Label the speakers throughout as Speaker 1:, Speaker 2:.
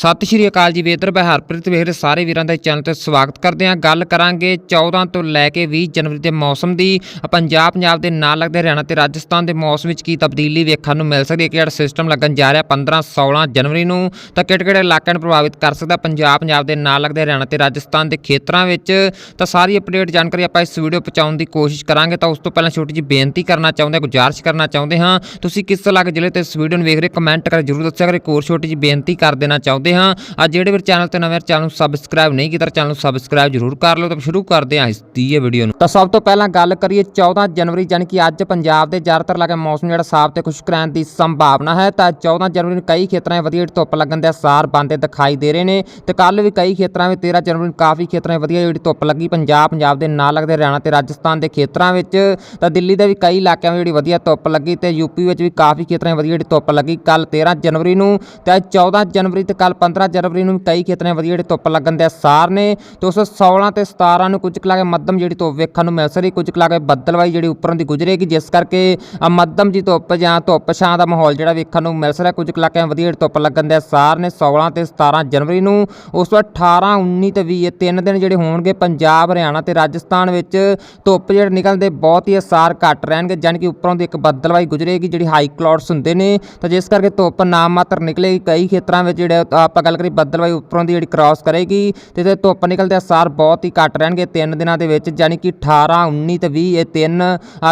Speaker 1: ਸਤਿ ਸ਼੍ਰੀ ਅਕਾਲ ਜੀ ਵੇਦਰ ਬਹਿ ਹਰਪ੍ਰੀਤ ਵੇਖਦੇ ਸਾਰੇ ਵੀਰਾਂ ਦਾ ਚੈਨਲ ਤੇ ਸਵਾਗਤ ਕਰਦੇ ਹਾਂ। ਗੱਲ ਕਰਾਂਗੇ 14 ਤੋਂ ਲੈ ਕੇ 20 ਜਨਵਰੀ ਦੇ ਮੌਸਮ ਦੀ। ਪੰਜਾਬ ਪੰਜਾਬ ਦੇ ਨਾਲ ਲੱਗਦੇ ਹਰਿਆਣਾ ਤੇ ਰਾਜਸਥਾਨ ਦੇ ਮੌਸਮ ਵਿੱਚ ਕੀ ਤਬਦੀਲੀ ਵੇਖਣ ਨੂੰ ਮਿਲ ਸਕਦੀ ਹੈ? ਕਿਹੜਾ ਸਿਸਟਮ ਲੱਗਣ ਜਾ ਰਿਹਾ 15 16 ਜਨਵਰੀ ਨੂੰ? ਤਾਂ ਕਿਹੜੇ ਕਿਹੜੇ ਇਲਾਕਿਆਂ ਨੂੰ ਪ੍ਰਭਾਵਿਤ ਕਰ ਸਕਦਾ? ਪੰਜਾਬ ਪੰਜਾਬ ਦੇ ਨਾਲ ਲੱਗਦੇ ਹਰਿਆਣਾ ਤੇ ਰਾਜਸਥਾਨ ਦੇ ਖੇਤਰਾਂ ਵਿੱਚ। ਤਾਂ ਸਾਰੀ ਅਪਡੇਟ ਜਾਣਕਾਰੀ ਆਪਾਂ ਇਸ ਵੀਡੀਓ ਪਹੁੰਚਾਉਣ ਦੀ ਕੋਸ਼ਿਸ਼ ਕਰਾਂਗੇ। ਤਾਂ ਉਸ ਤੋਂ ਪਹਿਲਾਂ ਛੋਟੀ ਜਿਹੀ ਬੇਨਤੀ ਕਰਨਾ ਚਾਹੁੰਦੇ ਹਾਂ, ਗੁਜ਼ਾਰਿਸ਼ ਕਰਨਾ ਚਾਹੁੰਦੇ ਹਾਂ। ਤੁਸੀਂ ਕਿਸ ਇਲਾਕੇ ਜ਼ਿਲ੍ਹੇ ਤੇ ਇਸ ਵੀਡੀਓ ਨੂੰ ਵੇਖ ਰਹੇ ਕਮੈਂਟ ਕਰ ਜਰੂਰ ਦੱਸਿਆ ਕਰੋ। ਇੱਕ ਹੋਰ ਛੋਟੀ ਜਿਹੀ ਬੇਨਤੀ ਕਰ ਦੇਣਾ ਚਾਹੁੰਦੇ ਹਾਂ। ਅੱਜ ਜਿਹੜੇ ਵੀ ਚੈਨਲ ਤੇ ਨਵੇਂ ਚੈਨਲ ਨੂੰ ਸਬਸਕ੍ਰਾਈਬ ਨਹੀਂ ਕੀਤਾ ਚੈਨਲ ਨੂੰ ਸਬਸਕ੍ਰਾਈਬ ਜਰੂਰ ਕਰ ਲਓ। ਤਾਂ ਸ਼ੁਰੂ ਕਰਦੇ ਹਾਂ ਇਸ ਦੀ ਇਹ ਵੀਡੀਓ ਨੂੰ। ਤਾਂ ਸਭ ਤੋਂ ਪਹਿਲਾਂ ਗੱਲ ਕਰੀਏ 14 ਜਨਵਰੀ ਯਾਨੀ ਕਿ ਅੱਜ ਪੰਜਾਬ ਦੇ ਜ਼ਿਆਦਾਤਰ ਇਲਾਕੇ ਮੌਸਮ ਜਿਹੜਾ ਸਾਫ਼ ਤੇ ਖੁਸ਼ਕ ਰਹਿਣ ਦੀ ਸੰਭਾਵਨਾ ਹੈ। ਤਾਂ 14 ਜਨਵਰੀ ਨੂੰ ਕਈ ਖੇਤਰਾਂ 'ਚ ਵਧੀਆ ਜਿਹੜੀ ਧੁੱਪ ਲੱਗਣ ਦੇ ਅਸਾਰ ਬਣਦੇ ਦਿਖਾਈ ਦੇ ਰਹੇ ਨੇ। ਤੇ ਕੱਲ ਵੀ ਕਈ ਖੇਤਰਾਂ ਵਿੱਚ 13 ਜਨਵਰੀ ਨੂੰ ਕਾਫੀ ਖੇਤਰਾਂ 'ਚ ਵਧੀਆ ਜਿਹੜੀ ਧੁੱਪ ਲੱਗੀ। ਪੰਜਾਬ ਪੰਜਾਬ ਦੇ ਨਾਲ ਲੱਗਦੇ ਹਰਿਆਣਾ ਤੇ ਰਾਜਸਥਾਨ ਦੇ ਖੇਤਰਾਂ ਵਿੱਚ। ਤਾਂ ਦਿੱਲੀ ਦੇ ਵੀ ਕਈ ਇਲਾਕਿਆਂ ਵਿੱਚ ਜਿਹੜੀ ਵਧੀਆ ਧੁੱਪ ਲੱਗੀ ਤੇ ਯੂਪੀ ਵਿੱਚ ਵੀ ਕਾਫੀ ਖੇਤਰਾਂ 'ਚ ਵਧੀਆ ਜਿਹੜੀ ਧੁੱਪ ਲੱਗੀ ਕੱਲ 13 ਜਨਵਰੀ ਨੂੰ। ਤੇ ਅੱਜ 14 ਜਨਵਰੀ ਤੇ ਕੱਲ 15 ਜਨਵਰੀ ਨੂੰ ਕਈ ਖੇਤਰਾਂ ਵਧੀਆ ਜਿਹੜੀ ਧੁੱਪ ਲੱਗਣ ਦੇ ਅਸਾਰ ਨੇ ਤੇ ਉਸ 16 ਤੇ 17 ਨੂੰ ਕੁਝ ਕੁ ਲਾਗੇ ਮੱਧਮ ਜਿਹੜੀ ਧੁੱਪ ਵੇਖਣ ਨੂੰ ਮਿਲ ਸਕਦੀ ਕੁਝ ਕੁ ਲਾਗੇ ਬੱਦਲਵਾਈ ਜਿਹੜੀ ਉੱਪਰੋਂ ਦੀ ਗੁਜ਼ਰੇਗੀ, ਜਿਸ ਕਰਕੇ ਮੱਧਮ ਜੀ ਧੁੱਪ ਜਾਂ ਧੁੱਪ ਛਾਂ ਦਾ ਮਾਹੌਲ ਜਿਹੜਾ ਵੇਖਣ ਨੂੰ ਮਿਲ ਸਕਦਾ ਕੁਝ ਕੁ ਇਲਾਕਿਆਂ ਵਧੀਆ ਜਿਹੜੀ ਧੁੱਪ ਲੱਗਣ ਦੇ ਅਸਾਰ ਨੇ 16 ਤੇ 17 ਜਨਵਰੀ ਨੂੰ। ਉਸ ਤੋਂ ਬਾਅਦ 18 19 ਤੇ 20 ਇਹ ਤਿੰਨ ਦਿਨ ਜਿਹੜੇ ਹੋਣਗੇ ਪੰਜਾਬ, ਹਰਿਆਣਾ ਤੇ ਰਾਜਸਥਾਨ ਵਿੱਚ ਧੁੱਪ ਜਿਹੜੇ ਨਿਕਲਦੇ ਬਹੁਤ ਹੀ ਅਸਾਰ ਘੱਟ ਰਹਿਣਗੇ, ਜਾਣੀ ਕਿ ਉੱਪਰੋਂ ਦੀ ਇੱਕ ਬੱਦਲਵਾਈ ਗੁਜ਼ਰੇਗੀ, ਜਿਹੜੀ ਹਾਈ ਕਲਾਉਡਸ ਹੁੰਦੇ ਨੇ। ਤਾਂ ਜਿਸ ਕਰਕੇ ਧੁੱਪ ਨਾਮ ਮਾਤਰ ਨਿਕਲੇਗੀ, ਕਈ ਖੇਤਰਾਂ ਵਿੱਚ ਜਿਹੜੇ ਆਪਾਂ ਗੱਲ ਕਰੀ ਬੱਦਲਵਾਈ ਉੱਪਰੋਂ ਦੀ ਜਿਹੜੀ ਕ੍ਰਾਸ ਕਰੇਗੀ ਤੇ ਤੇ ਧੁੱਪ ਨਿਕਲਦੇ ਅਸਾਰ ਬਹੁਤ ਹੀ ਘੱਟ ਰਹਿਣਗੇ ਤਿੰਨ ਦਿਨਾਂ ਦੇ ਵਿੱਚ, ਜਾਣੀ ਕਿ 18 19 ਤੇ 20 ਇਹ ਤਿੰਨ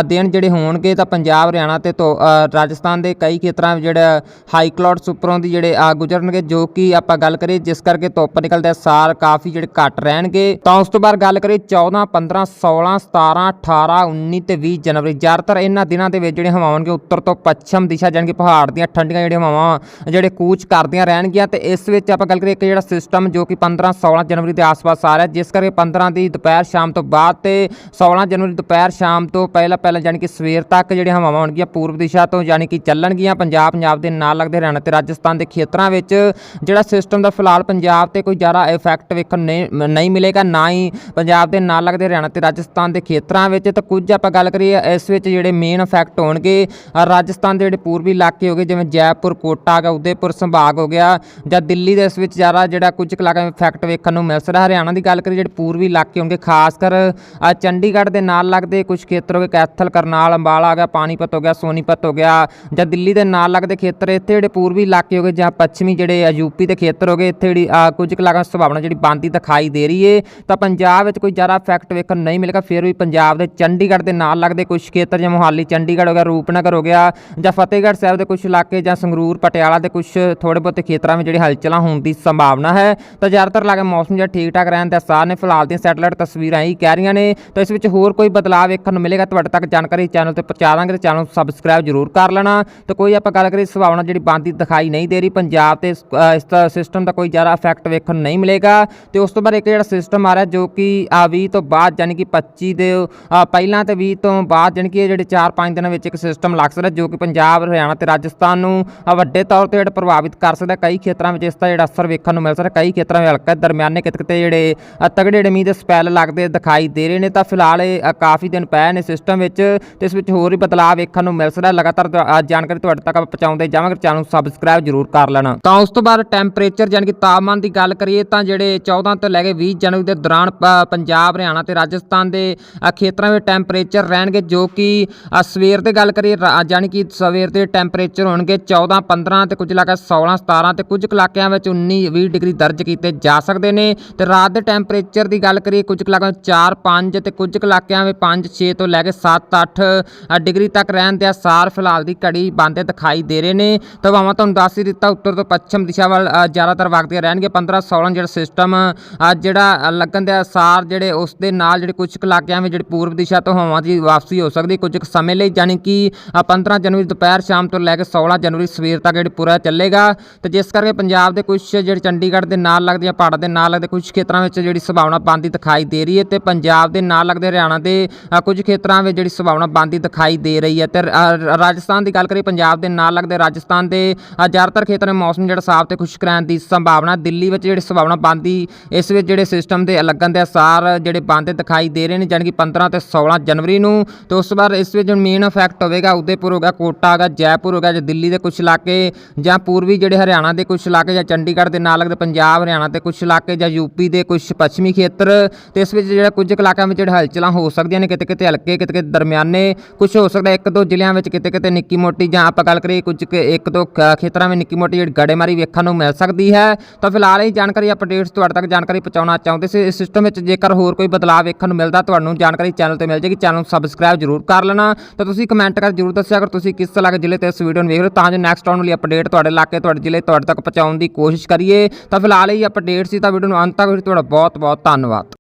Speaker 1: ਦਿਨ ਜਿਹੜੇ ਹੋਣਗੇ ਤਾਂ ਪੰਜਾਬ, ਹਰਿਆਣਾ ਤੇ ਧੁ- ਰਾਜਸਥਾਨ ਦੇ ਕਈ ਖੇਤਰਾਂ ਵਿੱਚ ਜਿਹੜਾ ਹਾਈ ਕਲਾਉਡਸ ਉੱਪਰੋਂ ਦੀ ਜਿਹੜੇ ਆ ਗੁਜ਼ਰਨਗੇ, ਜੋ ਕਿ ਆਪਾਂ ਗੱਲ ਕਰੀਏ ਜਿਸ ਕਰਕੇ ਧੁੱਪ ਨਿਕਲਦੇ ਅਸਾਰ ਕਾਫੀ ਜਿਹੜੇ ਘੱਟ ਰਹਿਣਗੇ। ਤਾਂ ਉਸ ਤੋਂ ਬਾਅਦ ਗੱਲ ਕਰੀਏ 14 15 16 17 18 19 ਤੇ 20 ਜਨਵਰੀ, ਜ਼ਿਆਦਾਤਰ ਇਹਨਾਂ ਦਿਨਾਂ ਦੇ ਵਿੱਚ ਜਿਹੜੇ ਹਵਾਵਾਂ ਹੋਣਗੇ, ਉੱਤਰ ਤੋਂ ਪੱਛਮ ਦਿਸ਼ਾ, ਜਾਣੀ ਕਿ ਪਹਾੜ ਦੀਆਂ ਠੰਡੀਆਂ ਜਿਹੜੀਆਂ ਹਵਾਵਾਂ, ਜਿਹੜੇ ਕੂਚ ਕਰਦੀਆਂ ਰਹਿਣਗੀਆਂ ਤੇ ਇਸ ਵਿੱਚ ਆਪਾਂ ਗੱਲ ਕਰੀਏ ਇੱਕ ਜਿਹੜਾ ਸਿਸਟਮ ਜੋ ਕਿ 15 16 ਜਨਵਰੀ ਦੇ ਆਸ-ਪਾਸ ਆ ਰਿਹਾ, ਜਿਸ ਕਰਕੇ 15 ਦੀ ਦੁਪਹਿਰ ਸ਼ਾਮ ਤੋਂ ਬਾਅਦ ਤੇ 16 ਜਨਵਰੀ ਦੁਪਹਿਰ ਸ਼ਾਮ ਤੋਂ ਪਹਿਲਾਂ ਪਹਿਲਾਂ ਜਾਣੀ ਕਿ ਸਵੇਰ ਤੱਕ ਜਿਹੜੀਆਂ ਹਵਾਵਾਂ ਹੋਣਗੀਆਂ ਪੂਰਬ ਦਿਸ਼ਾ ਤੋਂ ਜਾਣੀ ਕਿ ਚੱਲਣਗੀਆਂ ਪੰਜਾਬ ਪੰਜਾਬ ਦੇ ਨਾਲ ਲੱਗਦੇ ਹਰਿਆਣਾ ਤੇ ਰਾਜਸਥਾਨ ਦੇ ਖੇਤਰਾਂ ਵਿੱਚ ਜਿਹੜਾ ਸਿਸਟਮ ਦਾ ਫਿਲਹਾਲ ਪੰਜਾਬ ਤੇ ਕੋਈ ਜ਼ਿਆਦਾ ਇਫੈਕਟ ਵੇਖਣ ਨਹੀਂ ਨਹੀਂ ਮਿਲੇਗਾ, ਨਾ ਹੀ ਪੰਜਾਬ ਦੇ ਨਾਲ ਲੱਗਦੇ ਹਰਿਆਣਾ ਤੇ ਰਾਜਸਥਾਨ ਦੇ ਖੇਤਰਾਂ ਵਿੱਚ ਤਾਂ ਕੁਝ ਆਪਾਂ ਗੱਲ ਕਰੀਏ ਇਸ ਵਿੱਚ ਜਿਹੜੇ ਮੇਨ ਇਫੈਕਟ ਹੋਣਗੇ ਰਾਜਸਥਾਨ ਦੇ ਜਿਹੜੇ ਪੂਰਬੀ ਇਲਾਕੇ ਹੋਗੇ ਜਿਵੇਂ ਜੈਪੁਰ, ਕੋਟਾ ਆ ਗਿਆ ਉਦੈਪੁਰ, ਸੰਭਾਗ ਹੋ ਗਿਆ ਜਾਂ ਦਿੱਲੀ ਦੇ ਇਸ ਵਿੱਚ ਜ਼ਿਆਦਾ ਜਿਹੜਾ ਕੁਝ ਕੁ ਇਲਾਕਿਆਂ ਵਿੱਚ ਇਫੈਕਟ ਵੇਖਣ ਨੂੰ ਮਿਲ ਸਕਦਾ। ਹਰਿਆਣਾ ਦੀ ਗੱਲ ਕਰੀਏ, ਜਿਹੜੇ ਪੂਰਬੀ ਇਲਾਕੇ ਹੋਣਗੇ ਖਾਸ ਕਰ ਚੰਡੀਗੜ੍ਹ ਦੇ ਨਾਲ ਲੱਗਦੇ ਕੁਝ ਖੇਤਰ ਹੋ ਗਏ, ਕੈਥਲ, ਕਰਨਾਲ, ਅੰਬਾਲਾ ਆ ਗਿਆ, ਪਾਣੀਪਤ ਹੋ ਗਿਆ, ਸੋਨੀਪਤ ਹੋ ਗਿਆ, ਜਾਂ ਦਿੱਲੀ ਦੇ ਨਾਲ ਲੱਗਦੇ ਖੇਤਰ, ਇੱਥੇ ਜਿਹੜੇ ਪੂਰਬੀ ਇਲਾਕੇ ਹੋ ਗਏ, ਜਾਂ ਪੱਛਮੀ ਜਿਹੜੇ ਆ, ਯੂਪੀ ਦੇ ਖੇਤਰ ਹੋ ਗਏ, ਇੱਥੇ ਜਿਹੜੀ ਕੁਝ ਕੁ ਇਲਾਕਿਆਂ 'ਚ ਸੰਭਾਵਨਾ ਜਿਹੜੀ ਬੰਦੀ ਦਿਖਾਈ ਦੇ ਰਹੀ ਏ। ਤਾਂ ਪੰਜਾਬ ਵਿੱਚ ਕੋਈ ਜ਼ਿਆਦਾ ਇਫੈਕਟ ਵੇਖਣ ਨਹੀਂ ਮਿਲੇਗਾ, ਫਿਰ ਵੀ ਪੰਜਾਬ ਦੇ ਚੰਡੀਗੜ੍ਹ ਦੇ ਨਾਲ ਲੱਗਦੇ ਕੁਝ ਖੇਤਰ, ਜਿਵੇਂ ਮੋਹਾਲੀ, ਚੰਡੀਗੜ੍ਹ ਹੋ ਗਿਆ, ਰੂਪਨਗਰ ਹੋ ਗਿਆ, ਜਾਂ ਫਤਿਹਗੜ੍ਹ ਸਾਹਿਬ ਦੇ ਕੁਝ ਇਲਾਕੇ, ਜਾਂ ਸੰਗਰੂਰ, ਪਟਿਆਲਾ ਦੇ ਕੁਝ ਥੋੜੇ ਬਹੁਤੇ ਖੇਤਰਾਂ ਵਿੱਚ ਜਿਹੜੇ ਜਿਹੜੀ ਹਲਚਲਾਂ ਹੋਣ ਦੀ ਸੰਭਾਵਨਾ ਹੈ। ਤਾਂ ਜ਼ਿਆਦਾਤਰ ਇਲਾਕੇ ਮੌਸਮ ਜਿਹੜਾ ਠੀਕ ਠਾਕ ਰਹਿਣ ਦੇ ਅਸਾਰ ਨੇ ਫਿਲਹਾਲ ਦੀਆਂ ਸੈਟੇਲਾਈਟ ਤਸਵੀਰਾਂ ਹੀ ਕਹਿ ਰਹੀਆਂ ਨੇ। ਤਾਂ ਇਸ ਵਿੱਚ ਹੋਰ ਕੋਈ ਬਦਲਾਅ ਵੇਖਣ ਨੂੰ ਮਿਲੇਗਾ ਤੁਹਾਡੇ ਤੱਕ ਜਾਣਕਾਰੀ ਚੈਨਲ ਤੇ ਪਹੁੰਚਾ ਦਾਂਗੇ ਤੇ ਚੈਨਲ ਨੂੰ ਸਬਸਕ੍ਰਾਈਬ ਜ਼ਰੂਰ ਕਰ ਲੈਣਾ। ਤਾਂ ਕੋਈ ਆਪਾਂ ਗੱਲ ਕਰੀਏ ਸੰਭਾਵਨਾ ਜਿਹੜੀ ਬੰਦੀ ਦਿਖਾਈ ਨਹੀਂ ਦੇ ਰਹੀ। ਪੰਜਾਬ ਤੇ ਇਸ ਦਾ ਸਿਸਟਮ ਦਾ ਕੋਈ ਜ਼ਿਆਦਾ ਇਫੈਕਟ ਵੇਖਣ ਨੂੰ ਨਹੀਂ ਮਿਲੇਗਾ। ਤੇ ਉਸ ਤੋਂ ਬਾਅਦ ਇੱਕ ਜਿਹੜਾ ਸਿਸਟਮ ਆ ਰਿਹਾ ਜੋ ਕਿ ਆ 20 ਤੋਂ ਬਾਅਦ ਯਾਨੀ ਕਿ 25 ਦੇ ਪਹਿਲਾਂ ਤੇ 20 ਤੋਂ ਬਾਅਦ ਯਾਨੀ ਕਿ ਇਹ ਜਿਹੜੇ 4-5 ਦਿਨਾਂ ਵਿੱਚ ਇੱਕ ਸਿਸਟਮ ਲੱਗ ਸਕਦਾ ਜੋ ਕਿ ਪੰਜਾਬ, ਹਰਿਆਣਾ ਤੇ ਰਾਜਸਥਾਨ ਨੂੰ ਵੱਡੇ ਤੌਰ ਤੇ ਜਿਹੜਾ ਪ੍ਰਭਾਵਿਤ ਕਰ ਸਕਦਾ। ਕਈ ਖੇਤਰਾਂ ਵਿੱਚ ਇਸ ਦਾ ਜਿਹੜਾ ਅਸਰ ਵੇਖਣ ਨੂੰ ਮਿਲ ਸਕਦਾ, ਕਈ ਖੇਤਰਾਂ ਵਿੱਚ ਹਲਕਾ ਦਰਮਿਆਨੇ ਕਿਤੇ ਜਿਹੜੇ ਤਗੜੇ ਜਿਹੜੇ ਮੀਂਹ ਦੇ ਸਪੈਲ ਲੱਗਦੇ ਦਿਖਾਈ ਦੇ ਰਹੇ ਨੇ, ਤਾਂ ਫਿਲਹਾਲ ਇਹ ਕਾਫੀ ਦਿਨ ਪਏ ਨੇ ਸਿਸਟਮ ਵਿੱਚ ਤੇ ਇਸ ਵਿੱਚ ਹੋਰ ਵੀ ਬਦਲਾਅ ਵੇਖਣ ਨੂੰ ਮਿਲ ਸਕਦਾ। ਲਗਾਤਾਰ ਜਾਣਕਾਰੀ ਤੁਹਾਡੇ ਤੱਕ ਆਪਾਂ ਪਹੁੰਚਾਉਂਦੇ ਜਾਵਾਂਗੇ ਚੈਨਲ ਨੂੰ ਸਬਸਕ੍ਰਾਈਬ ਜ਼ਰੂਰ ਕਰ ਲੈਣਾ। ਤਾਂ ਉਸ ਤੋਂ ਬਾਅਦ ਟੈਂਪਰੇਚਰ ਯਾਨੀ ਕਿ ਤਾਪਮਾਨ ਦੀ ਗੱਲ ਕਰੀਏ, ਤਾਂ ਜਿਹੜੇ 14 ਤੋਂ ਲੈ ਕੇ 20 ਜਨਵਰੀ ਦੇ ਦੌਰਾਨ ਪੰਜਾਬ, ਹਰਿਆਣਾ ਤੇ ਰਾਜਸਥਾਨ ਦੇ ਖੇਤਰਾਂ ਵਿੱਚ ਟੈਂਪਰੇਚਰ ਰਹਿਣਗੇ, ਜੋ ਕਿ ਸਵੇਰ ਦੀ ਗੱਲ ਕਰੀਏ, ਰਾ- ਯਾਨੀ ਕਿ ਸਵੇਰ ਦੇ ਟੈਂਪਰੇਚਰ ਹੋਣਗੇ 14 15 ਤੇ ਕੁਝ ਇਲਾਕੇ 16 17 ਤੇ ਕੁਝ ਕੁ ਇਲਾਕਿਆਂ ਵਿੱਚ 19 20 ਡਿਗਰੀ ਦਰਜ ਕੀਤੇ ਜਾ ਸਕਦੇ ਨੇ। ਤੇ ਰਾਤ ਦੇ ਟੈਂਪਰੇਚਰ ਦੀ ਗੱਲ ਕਰੀਏ ਕੁਝ ਕੁ ਇਲਾਕਿਆਂ ਵਿੱਚ 4 5 ਤੇ ਕੁਝ ਕੁ ਇਲਾਕਿਆਂ ਵਿੱਚ 5 6 ਤੋਂ ਲੈ ਕੇ 7 8 ਡਿਗਰੀ ਤੱਕ ਰਹਿਣ ਦੇ ਆਸਾਰ ਫਿਲਹਾਲ ਦੀ ਘੜੀ ਬੰਦੇ ਦਿਖਾਈ ਦੇ ਰਹੇ ਨੇ। ਤਾਂ ਹਵਾਵਾਂ ਤੁਹਾਨੂੰ ਦੱਸ ਹੀ ਦਿੱਤਾ ਉੱਤਰ ਤੋਂ ਪੱਛਮ ਦਿਸ਼ਾ ਵੱਲ ਜ਼ਿਆਦਾਤਰ ਵਗਦੀਆਂ ਰਹਿਣਗੇ 15 16 ਜਿਹੜਾ ਸਿਸਟਮ ਜਿਹੜਾ ਲੱਗਣ ਦੇ ਆਸਾਰ ਜਿਹੜੇ ਉਸ ਦੇ ਨਾਲ ਜਿਹੜੇ ਕੁਝ ਕੁ ਇਲਾਕਿਆਂ ਵਿੱਚ ਜਿਹੜੀ ਪੂਰਬ ਦਿਸ਼ਾ ਤੋਂ ਹਵਾਵਾਂ ਦੀ ਵਾਪਸੀ ਹੋ ਸਕਦੀ ਕੁਝ ਕੁ ਸਮੇਂ ਲਈ। ਯਾਨੀ ਕਿ ਅ, 15 ਜਨਵਰੀ ਦੁਪਹਿਰ ਸ਼ਾਮ ਤੋਂ ਲੈ ਕੇ 16 ਜਨਵਰੀ ਸਵੇਰ ਤੱਕ ਜਿਹੜੀ ਪੂਰਾ ਚੱਲੇਗਾ। ਤੇ ਜਿਸ ਕਰਕੇ ਪੰਜਾਬ ਦੇ ਕੁਝ ਜਿਹੜੇ ਚੰਡੀਗੜ੍ਹ ਦੇ ਨਾਲ ਲੱਗਦੀਆਂ ਪਹਾੜਾਂ ਦੇ ਨਾਲ ਲੱਗਦੇ ਕੁਝ ਖੇਤਰਾਂ ਵਿੱਚ ਜਿਹੜੀ ਸੰਭਾਵਨਾ ਬਣਦੀ ਦਿਖਾਈ ਦੇ ਰਹੀ ਹੈ ਤੇ ਪੰਜਾਬ ਦੇ ਨਾਲ ਲੱਗਦੇ ਹਰਿਆਣਾ ਦੇ ਕੁਝ ਖੇਤਰਾਂ ਵਿੱਚ ਜਿਹੜੀ ਸੰਭਾਵਨਾ ਬਣਦੀ ਦਿਖਾਈ ਦੇ ਰਹੀ ਹੈ ਤੇ ਰਾਜਸਥਾਨ ਦੀ ਗੱਲ ਕਰੀਏ ਪੰਜਾਬ ਦੇ ਨਾਲ ਲੱਗਦੇ ਰਾਜਸਥਾਨ ਦੇ ਜ਼ਿਆਦਾਤਰ ਖੇਤਰਾਂ ਵਿੱਚ ਮੌਸਮ ਜਿਹੜਾ ਸਾਫ਼ ਤੇ ਖੁਸ਼ਕ ਰਹਿਣ ਦੀ ਸੰਭਾਵਨਾ ਦਿੱਲੀ ਵਿੱਚ ਜਿਹੜੀ ਸੰਭਾਵਨਾ ਬਣਦੀ, ਇਸ ਵਿੱਚ ਜਿਹੜੇ ਸਿਸਟਮ ਦੇ ਲੱਗਣ ਦੇ ਅਸਾਰ ਜਿਹੜੇ ਬਣਦੇ ਦਿਖਾਈ ਦੇ ਰਹੇ ਨੇ, ਜਾਣੀ ਕਿ 15 ਤੇ 16 ਜਨਵਰੀ ਨੂੰ, ਤੇ ਉਸ ਵਾਰ ਇਸ ਵਿੱਚ ਮੇਨ ਇਫੈਕਟ ਹੋਵੇਗਾ ਉਦੈਪੁਰ ਹੋਗਾ, ਕੋਟਾ ਹੋਗਾ, ਜੈਪੁਰ ਹੋਗਾ ਜਾਂ ਦਿੱਲੀ ਦੇ ਕੁਝ ਇਲਾਕੇ ਜਾਂ ਪੂਰਬੀ ਜਿਹੜੇ ਹਰਿਆਣਾ ਦੇ ਕੁਝ ਇਲਾਕੇ ਜਾਂ ਚੰਡੀਗੜ੍ਹ ਦੇ ਨਾਲ ਲੱਗਦੇ ਪੰਜਾਬ, ਹਰਿਆਣਾ ਤੇ ਕੁਝ ਇਲਾਕੇ ਜਾਂ ਯੂਪੀ ਦੇ ਕੁਝ ਪੱਛਮੀ ਖੇਤਰ, ਤੇ ਇਸ ਵਿੱਚ ਜਿਹੜਾ ਕੁਝ ਕੁ ਇਲਾਕਿਆਂ ਵਿੱਚ ਜਿਹੜਾ ਹਲਚਲਾਂ ਹੋ ਸਕਦੀਆਂ ਨੇ ਕਿਤੇ ਕਿਤੇ ਹਲਕੇ ਕਿਤੇ ਕਿਤੇ ਦਰਮਿਆਨੇ ਕੁਝ ਹੋ ਸਕਦਾ ਇੱਕ ਦੋ ਜ਼ਿਲ੍ਹਿਆਂ ਵਿੱਚ ਕਿਤੇ ਕਿਤੇ ਨਿੱਕੀ ਮੋਟੀ ਜਾਂ ਆਪਾਂ ਗੱਲ ਕਰੀਏ ਕੁਝ ਕੁ ਇੱਕ ਦੋ ਖੇਤਰਾਂ ਵਿੱਚ ਨਿੱਕੀ ਮੋਟੀ ਜਿਹੜੀ ਗੜੇਮਾਰੀ ਵੇਖਣ ਨੂੰ ਮਿਲ ਸਕਦੀ ਹੈ। ਤਾਂ ਫਿਲਹਾਲ ਇਹ ਜਾਣਕਾਰੀ ਅਪਡੇਟਸ ਤੁਹਾਡੇ ਤੱਕ ਜਾਣਕਾਰੀ ਪਹੁੰਚਾਉਣਾ ਚਾਹੁੰਦੇ ਸੀ। ਇਸ ਸਿਸਟਮ ਵਿੱਚ ਜੇਕਰ ਹੋਰ ਕੋਈ ਬਦਲਾਅ ਵੇਖਣ ਨੂੰ ਮਿਲਦਾ, ਤੁਹਾਨੂੰ ਜਾਣਕਾਰੀ ਚੈਨਲ ਤੇ ਮਿਲ ਜੇਗੀ ਚੈਨਲ ਨੂੰ ਸਬਸਕ੍ਰਾਈਬ ਜ਼ਰੂਰ ਕਰ ਲੈਣਾ। ਤਾਂ ਤੁਸੀਂ ਕਮੈਂਟ ਕਰ ਜ਼ਰੂਰ ਦੱਸਿਆ ਅਗਰ ਤੁਸੀਂ ਕਿਸ ਇਲਾਕੇ ਜ਼ਿਲ੍ਹੇ ਤੇ ਇਸ ਵੀਡੀਓ ਨੂੰ ਵੇਖ ਰਹੇ ਹੋ। ਤਾਂ ਜੋ ਨੈਕਸਟ ਆਉਣ ਵਾਲੀ ਅਪਡੇਟ ਤੁਹਾਡੇ ਇਲਾਕੇ, ਤੁਹਾਡੇ ਜ਼ਿਲ੍ਹੇ, ਤੁਹਾਡੇ ਤੱਕ ਪਹੁੰਚਾਉਣ ਦੀ ਕੋਸ਼ਿਸ਼ ਕਰੀਏ ਤਾਂ ਫਿਲਹਾਲ ਇਹ ਅਪਡੇਟ ਸੀ, ਤਾਂ ਵੀਡੀਓ ਨੂੰ ਅੰਤ ਤੱਕ ਵੇਖੋ। ਤੁਹਾਡਾ ਬਹੁਤ ਬਹੁਤ ਧੰਨਵਾਦ